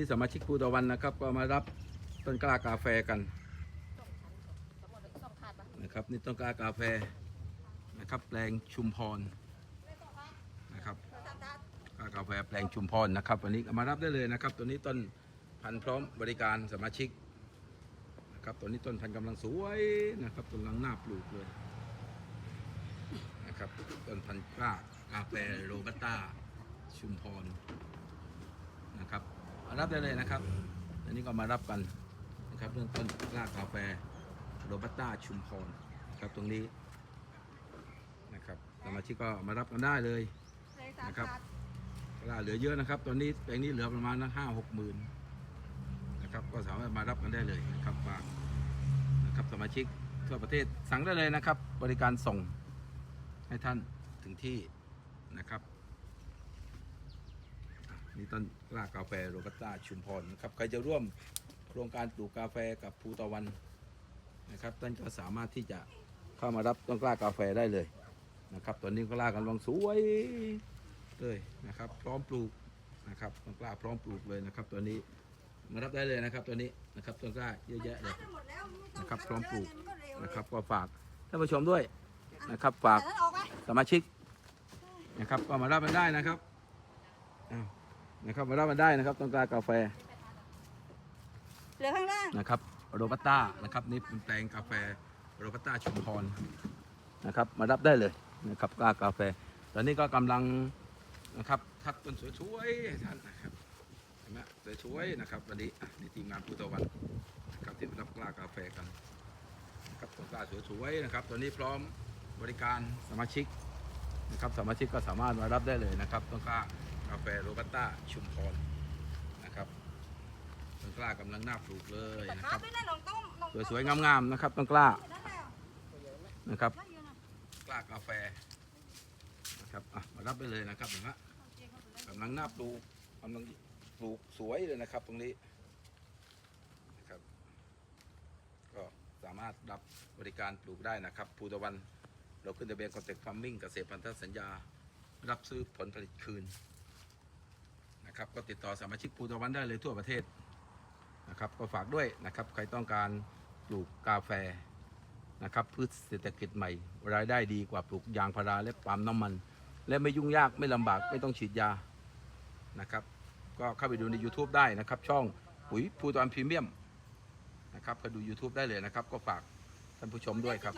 ที่สมาชิกภูตะวันนะครับ ก็มารับต้นกล้ากาแฟกันนะครับนี่ต้นกล้ากาแฟนะครับแปลงชุมพรนะครับกล้ากาแฟแปลงชุมพรนะครับ วันนี้มารับได้เลยนะครับ ตัวนี้ต้นพันธุ์พร้อมบริการสมาชิกนะครับตัวนี้ต้นพันธุ์กำลังสวยนะครับกำลังน่าปลูกเลยนะครับต้นพันธุ์กล้ากาแฟโรบัสต้าชุมพร รับมารับได้เลยนะครับ อันนี้ก็มารับกันนะครับเรื่องต้นกล้ากาแฟโรบัสต้าชุมพรนะครับตรงนี้นะครับสมาชิกก็มารับกันได้เลยนะครับกล้าเหลือเยอะนะครับ ตอนนี้แปลงนี้เหลือประมาณห้าหกหมื่นนะครับ ก็สามารถมารับกันได้เลยนะครับฝากนะครับสมาชิกทั่วประเทศสั่งได้เลยนะครับ บริการส่งให้ท่านถึงที่นะครับ นี่ต้นกล้ากาแฟโรบัสต้าชุมพรนะครับใครจะร่วมโครงการปลูกกาแฟกับภูตะวันนะครับท่านก็สามารถที่จะเข้ามารับต้นกล้ากาแฟได้เลยนะครับตอนนี้ก็ลากำลังสวยเลยนะครับพร้อมปลูกนะครับต้นกล้าพร้อมปลูกเลยนะครับตัวนี้มารับได้เลยนะครับตัวนี้นะครับต้นกล้าเยอะแยะเลยนะครับพร้อมปลูกนะครับก็ฝากท่านผู้ชมด้วยนะครับฝากสมาชิกนะครับก็มารับมันได้นะครับอ้าว นะครับมารับมันได้นะครับต้องการกาแฟเหลือข้างล่าง นะครับโรบัสต้านะครับนี่เป็นแปลงกาแฟโรบัสต้าชุมพรนะครับมารับได้เลยนะครับกล้ากาแฟ ตอนนี้ก็กำลังนะครับทักต้นสวยๆให้ท่านนะครับเห็นไหมสวยๆนะครับวันนี้อะนี่ทีมงานภูตะวันนะครับที่มารับกล้ากาแฟกันนะครับต้นกล้าสวยๆนะครับตอนนี้พร้อมบริการสมาชิกนะครับสมาชิกก็สามารถมารับได้เลยนะครับต้นกล้า กาแฟโรบัสต้าชุมพรนะครับต้นกล้ากำลังน่าปลูกเลยนะขาครับไปนั่นน้องต้องน้องสวยๆงามๆนะครับต้นกล้านั่นแหละนะครับนั่นอยู่นะกล้ากาแฟนะครับอะมารับได้เลยนะครับเห็นไหมกำลังน่าปลูกกำลังปลูกสวยเลยนะครับ ตรงนี้นะครับก็สามารถรับบริการปลูกได้นะครับภูตะวันเราขึ้นทะเบียนคอนเซ็ปต์ฟาร์มมิ่งเกษตรพันธสัญญา รับซื้อผลผลิตคืน นะครับ ก็ติดต่อสมาชิกภูตะวันได้เลยทั่วประเทศนะครับก็ฝากด้วยนะครับใครต้องการปลูกกาแฟนะครับพืชเศรษฐกิจใหม่ รายได้ดีกว่าปลูกยางพาราและปาล์มน้ำมัน และไม่ยุ่งยากไม่ลำบากไม่ต้องฉีดยานะครับ ก็เข้าไปดูใน YouTube ได้นะครับ ช่องปุ๋ยภูตะวันพรีเมียมนะครับก็ดู YouTube ได้เลยนะครับ ก็ฝากท่านผู้ชมด้วยครับ